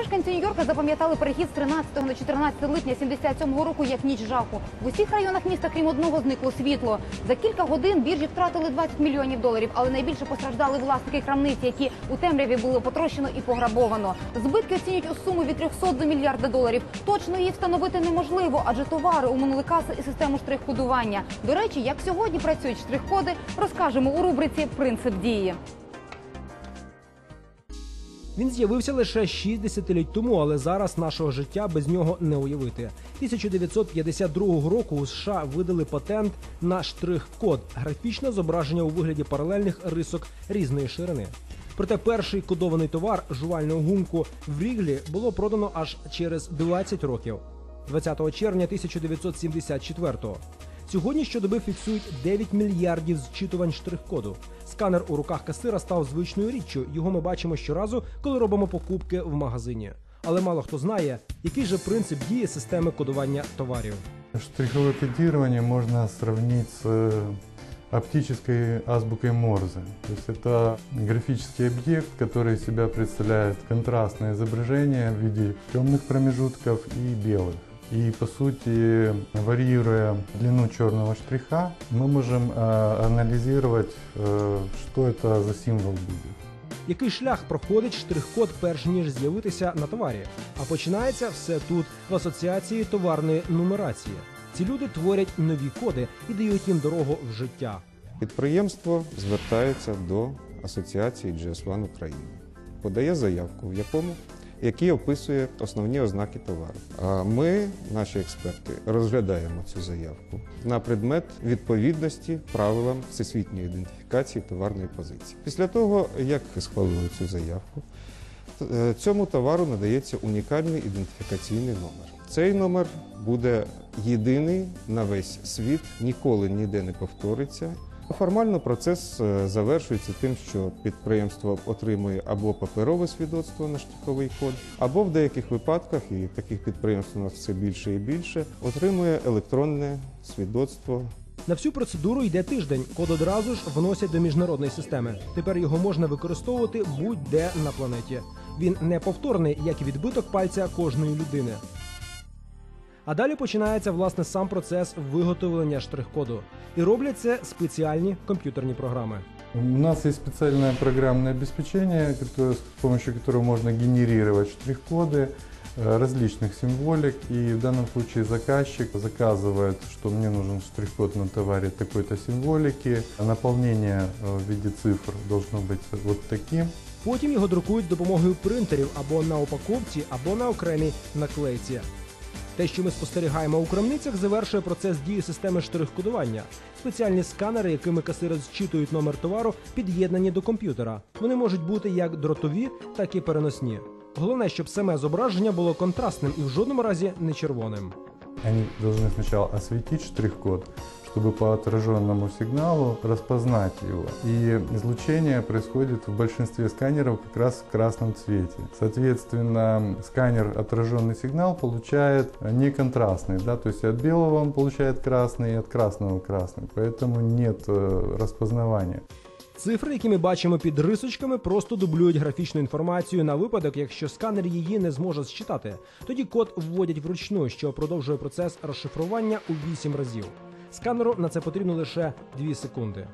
Мешканці Нью-Йорка запам'ятали перехід з 13 на 14 липня 77-го року як ніч жаху. В усіх районах міста, крім одного, зникло світло. За кілька годин біржі втратили 20 мільйонів доларів, але найбільше постраждали власники крамниць, які у темряві було потрощено і пограбовано. Збитки оцінюють у суму від 300 до мільярда доларів. Точно її встановити неможливо, адже товари уминули каси і систему штрих-кодування. До речі, як сьогодні працюють штрих-коди, розкажемо у рубриці Принцип дії. Він з'явився лише 6 десятиліть тому, але зараз нашого життя без нього не уявити. 1952 року у США видали патент на штрих-код графічне зображення у вигляді паралельних рисок різної ширини. Проте перший кодований товар жувальну гумку в Ріглі було продано аж через 20 років, 20 червня 1974-го. Сьогодні щодоби фіксують 9 мільярдів зчитувань штрих-коду. Сканер у руках касира став звичною річчю. Його ми бачимо щоразу, коли робимо покупки в магазині. Але мало хто знає, який же принцип дії системи кодування товарів. Штриховое кодирование можно сравнить с э, оптической азбукой Морзе. То есть это графический объект, который из себя представляет контрастное изображение в виде темных промежутков и белых. И по сути, варьируя длину черного штриха, мы можем э, анализировать, э, что это за символ будет. Який шлях проходить штрих-код, перш ніж з'явитися на товарі? А починається все тут, в асоціації товарної нумерації. Ці люди творять нові коди і дають їм дорогу в життя. Підприємство звертається до Асоціації GS1 України, подає заявку, в якому який описує основні ознаки товару. А ми, наші експерти, розглядаємо цю заявку на предмет відповідності правилам всесвітньої ідентифікації товарної позиції. Після того, як схвалили цю заявку, е, цьому товару надається унікальний ідентифікаційний номер. Цей номер буде єдиний на весь світ, ніколи ніде не повториться. Формально процес е, завершується тим, що підприємство отримує або паперове свідоцтво на штриховий код, або в деяких випадках, і таких підприємств у нас все більше і більше, отримує електронне свідоцтво На всю процедуру йде тиждень. Код одразу ж вносять до міжнародної системи. Тепер його можна використовувати будь-де на планеті. Він неповторний, як і відбиток пальця кожної людини. А далі починається власне сам процес виготовлення штрих-коду. І роблять це спеціальні комп'ютерні програми. У нас есть специальное программное обеспечение, которое, с помощью которого можно генерировать штрих-коды э, различных символик. И в данном случае заказчик заказывает, что мне нужен штрих-код на товаре такой-то символики. Наполнение э, в виде цифр должно быть вот таким. Потім його друкують з допомогою принтерів або на упаковці, або на окремій наклейці. Те, що ми спостерігаємо у крамницях, завершує процес дії системи штрих-кодування. Спеціальні сканери, якими касири зчитують номер товару, під'єднані до комп'ютера. Вони можуть бути як дротові, так і переносні. Головне, щоб саме зображення було контрастним і в жодному разі не червоним. Вони повинні спочатку освітити штрих-код, чтобы по отраженному сигналу распознать его. И излучение происходит в большинстве сканеров как раз в красном цвете. Соответственно, сканер отраженный сигнал получает не контрастный, да, то есть и от белого он получает красный, и от красного красный, поэтому нет э, распознавания. Цифри, які ми бачимо під рисочками, просто дублюють графічну інформацію на випадок, якщо сканер її не зможе зчитати. Тоді код вводять вручну, що продовжує процес розшифрування у 8 разів. Сканеру на це потрібно лише 2 секунди.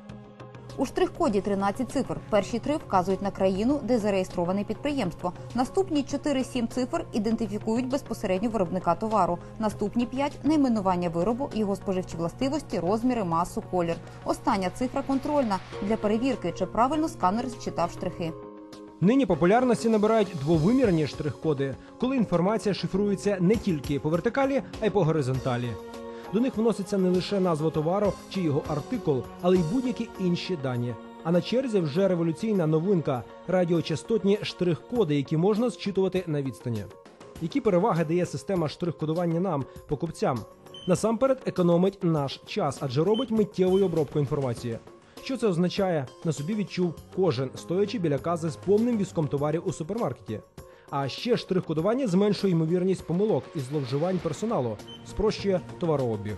У штрих-коді 13 цифр. Перші три вказують на країну, де зареєстроване підприємство. Наступні 4-7 цифр ідентифікують безпосередньо виробника товару. Наступні 5 – найменування виробу, його споживчі властивості, розміри, масу, колір. Остання цифра контрольна для перевірки, чи правильно сканер зчитав штрихи. Нині популярності набирають двовимірні штрих-коди, коли інформація шифрується не тільки по вертикалі, а й по горизонталі. До них вноситься не лише назва товару чи його артикул, але й будь-які інші дані. А на черзі вже революційна новинка радіочастотні штрих-коди, які можна зчитувати на відстані. Які переваги дає система штрих-кодування нам, покупцям? Насамперед економить наш час, адже робить миттєву обробку інформації. Що це означає? На собі відчув кожен, стоячи біля кази з повним візком товарів у супермаркеті. А ще штрих-кодування зменшує ймовірність помилок і зловживань персоналу, спрощує товарообіг.